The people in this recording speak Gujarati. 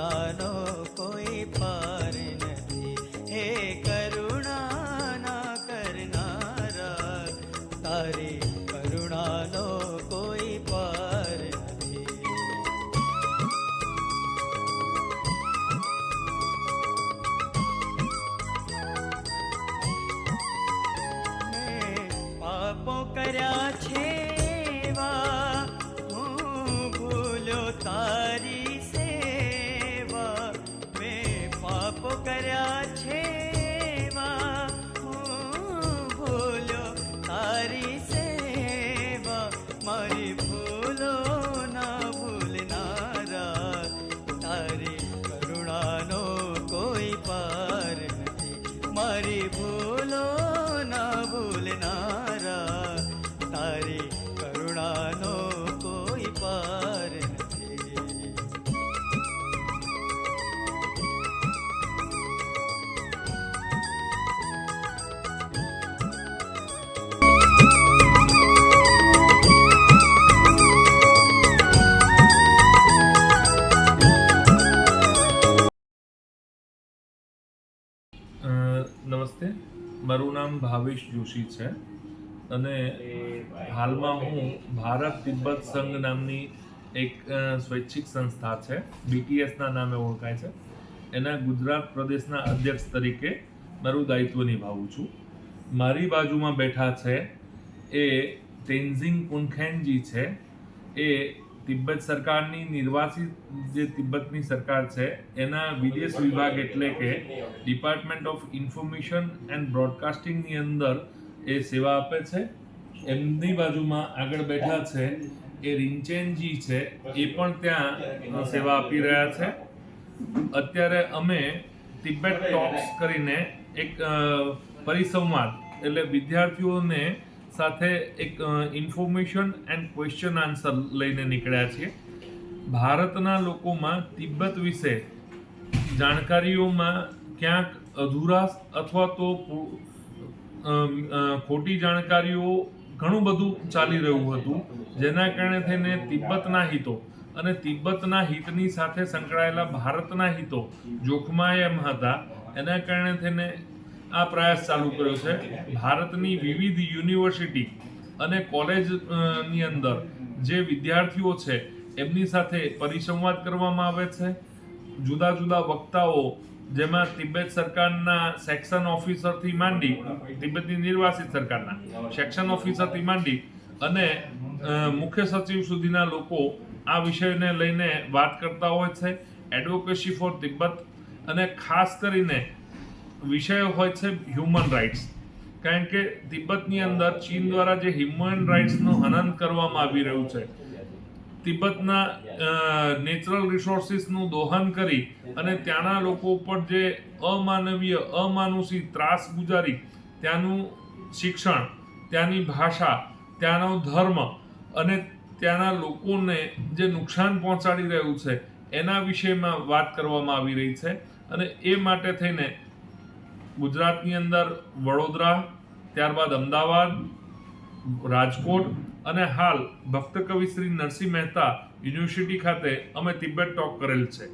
ಕಾನೋ ભાવેશ જોશી છે. અને હાલમાં હું ભારત તિબ્બત સંઘ નામની એક સ્વૈચ્છિક સંસ્થા છે. બીટીએસના નામે ઓળખાય છે. એના ગુજરાત પ્રદેશના અધ્યક્ષ તરીકે મારું દાયિત્વ નિભાવું છું. મારી બાજુમાં બેઠા છે એ તેન્ઝિંગ પુનખેનજી છે. એ તિબ્બત સરકારની નિર્વાસિત જે તિબ્બતની સરકાર છે, એના વિદેશ વિભાગ એટલે કે ડિપાર્ટમેન્ટ ઓફ ઇન્ફોર્મેશન એન્ડ બ્રોડકાસ્ટિંગની અંદર એ સેવા આપે છે. એમની બાજુમાં આગળ બેઠા છે એ રિન્ચેનજી છે, એ પણ ત્યાં સેવા આપી રહ્યા છે. અત્યારે અમે તિબેટ ટોક્સ કરીને એક પરિસંવાદ એટલે વિદ્યાર્થીઓને સાથે એક ઇન્ફોર્મેશન એન્ડ ક્વેશ્ચન આન્સર લઈને નીકળ્યા છીએ. ભારતના લોકોમાં તિબ્બત વિશે જાણકારીઓમાં ક્યાંક અધુરાશ અથવા તો ખોટી જાણકારીઓ ઘણું બધું ચાલી રહ્યું હતું, જેના કારણે થઈને તિબ્બતના હિતો અને તિબ્બતના હિતની સાથે સંકળાયેલા ભારતના હિતો જોખમાય એમ હતા. એના કારણે થઈને આ પ્રયાસ ચાલુ કર્યો છે. ભારતની વિવિધ યુનિવર્સિટી અને કોલેજની અંદર જે વિદ્યાર્થીઓ છે, એમની સાથે પરિસંવાદ કરવામાં આવે છે. જુદા જુદા વક્તાઓ, જેમાં તિબેટ સરકારના સેક્શન ઓફિસરથી માંડી તિબેટની નિર્વાસિત સરકારના સેક્શન ઓફિસરથી માંડી અને મુખ્ય સચિવ સુધીના લોકો આ વિષયને લઈને વાત કરતા હોય છે. એડવોકેસી ફોર તિબ્બત અને ખાસ કરીને વિષય હોય છે હ્યુમન રાઇટ્સ કારણ કે તિબ્બતની અંદર ચીન દ્વારા જે હ્યુમન રાઇટ્સનું હનન કરવામાં આવી રહ્યું છે, તિબ્બતના નેચરલ રિસોર્સિસનું દોહન કરી અને ત્યાંના લોકો ઉપર જે અમાનવીય, અમાનુષી ત્રાસ ગુજારી, ત્યાંનું શિક્ષણ, ત્યાંની ભાષા, ત્યાંનો ધર્મ અને ત્યાંના લોકોને જે નુકસાન પહોંચાડી રહ્યું છે, એના વિષયમાં વાત કરવામાં આવી રહી છે અને એ માટે થઈને ગુજરાતની અંદર વડોદરા, ત્યારબાદ અમદાવાદ, રાજકોટ અને હાલ ભક્ત કવિ શ્રી નરસિંહ મહેતા યુનિવર્સિટી ખાતે અમે તિબેટ ટોક કરેલ છે.